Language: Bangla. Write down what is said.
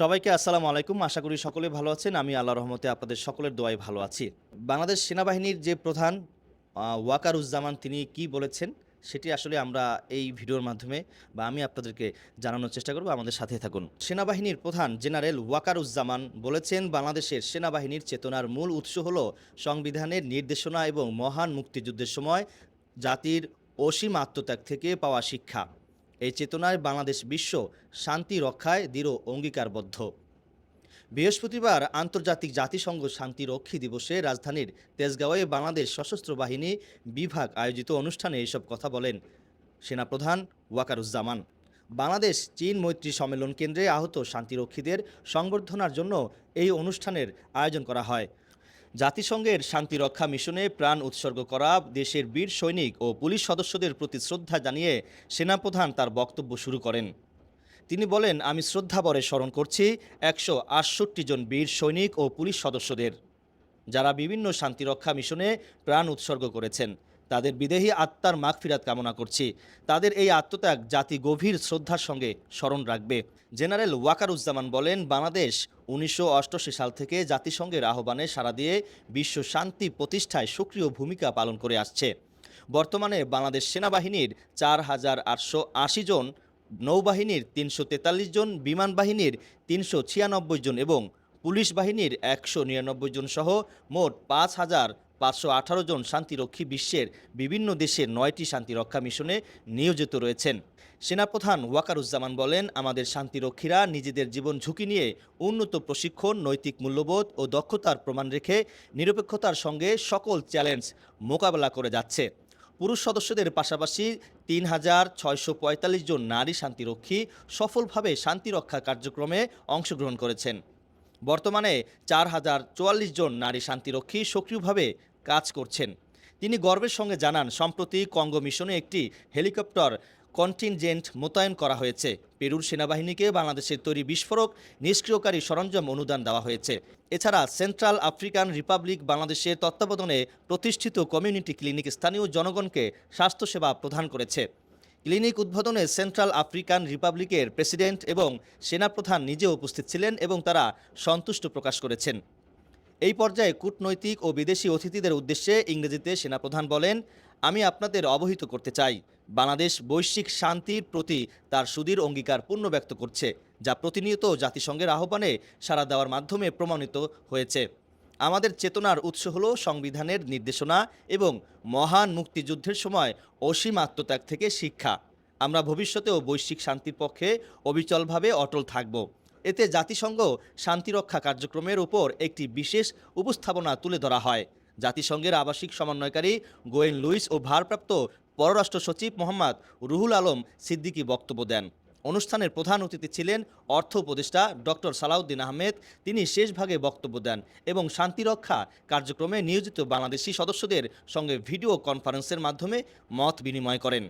সবাইকে আসসালামু আলাইকুম। আশা করি সকলে ভালো আছেন। আমি আল্লাহ রহমতে আপনাদের সকলের দোয়াই ভালো আছি। বাংলাদেশ সেনাবাহিনীর যে প্রধান ওয়াকারুজ্জামান, তিনি কি বলেছেন সেটি আসলে আমরা এই ভিডিওর মাধ্যমে বা আমি আপনাদেরকে জানানোর চেষ্টা করব। আমাদের সাথে থাকুন। সেনাবাহিনীর প্রধান জেনারেল ওয়াকারুজ্জামান বলেছেন, বাংলাদেশের সেনাবাহিনীর চেতনার মূল উৎস হল সংবিধানের নির্দেশনা এবং মহান মুক্তিযুদ্ধের সময় জাতির অসীম আত্মত্যাগ থেকে পাওয়া শিক্ষা। এই চেতনায় বাংলাদেশ বিশ্ব শান্তি রক্ষায় দৃঢ় অঙ্গীকারবদ্ধ। বৃহস্পতিবার আন্তর্জাতিক জাতিসংঘ শান্তিরক্ষী দিবসে রাজধানীর তেজগাঁওয়ে বাংলাদেশ সশস্ত্র বাহিনী বিভাগ আয়োজিত অনুষ্ঠানে এসব কথা বলেন সেনাপ্রধান ওয়াকারুজ্জামান। বাংলাদেশ, চীন মৈত্রী সম্মেলন কেন্দ্রে আহত শান্তিরক্ষীদের সংবর্ধনার জন্য এই অনুষ্ঠানের আয়োজন করা হয়। জাতিসংঘের শান্তিরক্ষা মিশনে প্রাণ উৎসর্গ করা দেশের বীর সৈনিক ও পুলিশ সদস্যদের প্রতি শ্রদ্ধা জানিয়ে সেনাপ্রধান তার বক্তব্য শুরু করেন। তিনি বলেন, আমি শ্রদ্ধাবরে স্মরণ করছি একশো আটষট্টি জন বীর সৈনিক ও পুলিশ সদস্যদের, যারা বিভিন্ন শান্তিরক্ষা মিশনে প্রাণ উৎসর্গ করেছেন। তাদের বিদেহী আত্মার মাগফিরাত কামনা করছি। তাদের এই আত্মত্যাগ জাতি গভীর শ্রদ্ধার সঙ্গে স্মরণ রাখবে। জেনারেল ওয়াকারুজ্জামান বলেন, বাংলাদেশ উনিশশো অষ্টআশি সাল থেকে জাতিসংঘের আহ্বানে সাড়া দিয়ে বিশ্ব শান্তি প্রতিষ্ঠায় সক্রিয় ভূমিকা পালন করে আসছে। বর্তমানে বাংলাদেশ সেনাবাহিনীর চার হাজার আটশো আশি জন, নৌবাহিনীর তিনশো তেতাল্লিশ জন, বিমান বাহিনীর তিনশো ছিয়ানব্বই জন এবং পুলিশ বাহিনীর একশো নিরানব্বই জন সহ মোট পাঁচ হাজার পাঁচশো আঠারো জন শান্তিরক্ষী বিশ্বের বিভিন্ন দেশের নয়টি শান্তিরক্ষা মিশনে নিয়োজিত রয়েছেন। সেনাপ্রধান ওয়াকারুজ্জামান বলেন, আমাদের শান্তিরক্ষীরা নিজেদের জীবন ঝুঁকি নিয়ে উন্নত প্রশিক্ষণ, নৈতিক মূল্যবোধ ও দক্ষতার প্রমাণ রেখে নিরপেক্ষতার সঙ্গে সকল চ্যালেঞ্জ মোকাবেলা করে যাচ্ছে। পুরুষ সদস্যদের পাশাপাশি তিন হাজার ছয়শো পঁয়তাল্লিশ জন নারী শান্তিরক্ষী সফলভাবে শান্তিরক্ষা কার্যক্রমে অংশগ্রহণ করেছেন। বর্তমানে চার হাজার চুয়াল্লিশ জন নারী শান্তিরক্ষী সক্রিয়ভাবে কাজ করছেন। তিনি গর্বের সঙ্গে জানান, সম্প্রতি কঙ্গো মিশনে একটি হেলিকপ্টার কন্টিনজেন্ট মোতায়েন করা হয়েছে। পেরুর সেনাবাহিনীকে বাংলাদেশের তৈরি বিস্ফোরক, নিষ্ক্রিয়কারী সরঞ্জাম অনুদান দেওয়া হয়েছে। এছাড়া সেন্ট্রাল আফ্রিকান রিপাবলিক বাংলাদেশের তত্ত্বাবধানে প্রতিষ্ঠিত কমিউনিটি ক্লিনিক স্থানীয় জনগণকে স্বাস্থ্যসেবা প্রদান করেছে। ক্লিনিক উদ্বোধনে সেন্ট্রাল আফ্রিকান রিপাবলিকের প্রেসিডেন্ট এবং সেনাপ্রধান নিজে উপস্থিত ছিলেন এবং তারা সন্তুষ্ট প্রকাশ করেছেন। এই পর্যায়ে কূটনৈতিক ও বিদেশি অতিথিদের উদ্দেশ্যে ইংরেজিতে সেনাপ্রধান বলেন, আমি আপনাদের অবহিত করতে চাই। বাংলাদেশ বৈশ্বিক শান্তির প্রতি তার সুদীর অঙ্গীকার পূর্ণ ব্যক্ত করছে, যা প্রতিনিয়ত জাতিসংঘের আহ্বানে সাড়া দেওয়ার মাধ্যমে প্রমাণিত হয়েছে। আমাদের চেতনার উৎস হল সংবিধানের নির্দেশনা এবং মহান মুক্তিযুদ্ধের সময় অসীম আত্মত্যাগ থেকে শিক্ষা। আমরা ভবিষ্যতেও বৈশ্বিক শান্তির পক্ষে অবিচলভাবে অটল থাকব। এতে জাতিসংঘ শান্তিরক্ষা কার্যক্রমের উপর একটি বিশেষ উপস্থাপনা তুলে ধরা হয়। জাতিসংঘের আবাসিক সমন্বয়কারী গোয়েন লুইস ও ভারপ্রাপ্ত পররাষ্ট্র সচিব মোহাম্মদ রুহুল আলম সিদ্দিকী বক্তব্য দেন। অনুষ্ঠানের প্রধান অতিথি ছিলেন অর্থ উপদেষ্টা ডক্টর সালাউদ্দিন আহমেদ। তিনি শেষ ভাগে বক্তব্য দেন এবং শান্তিরক্ষা কার্যক্রমে নিয়োজিত বাংলাদেশি সদস্যদের সঙ্গে ভিডিও কনফারেন্সের মাধ্যমে মত বিনিময় করেন।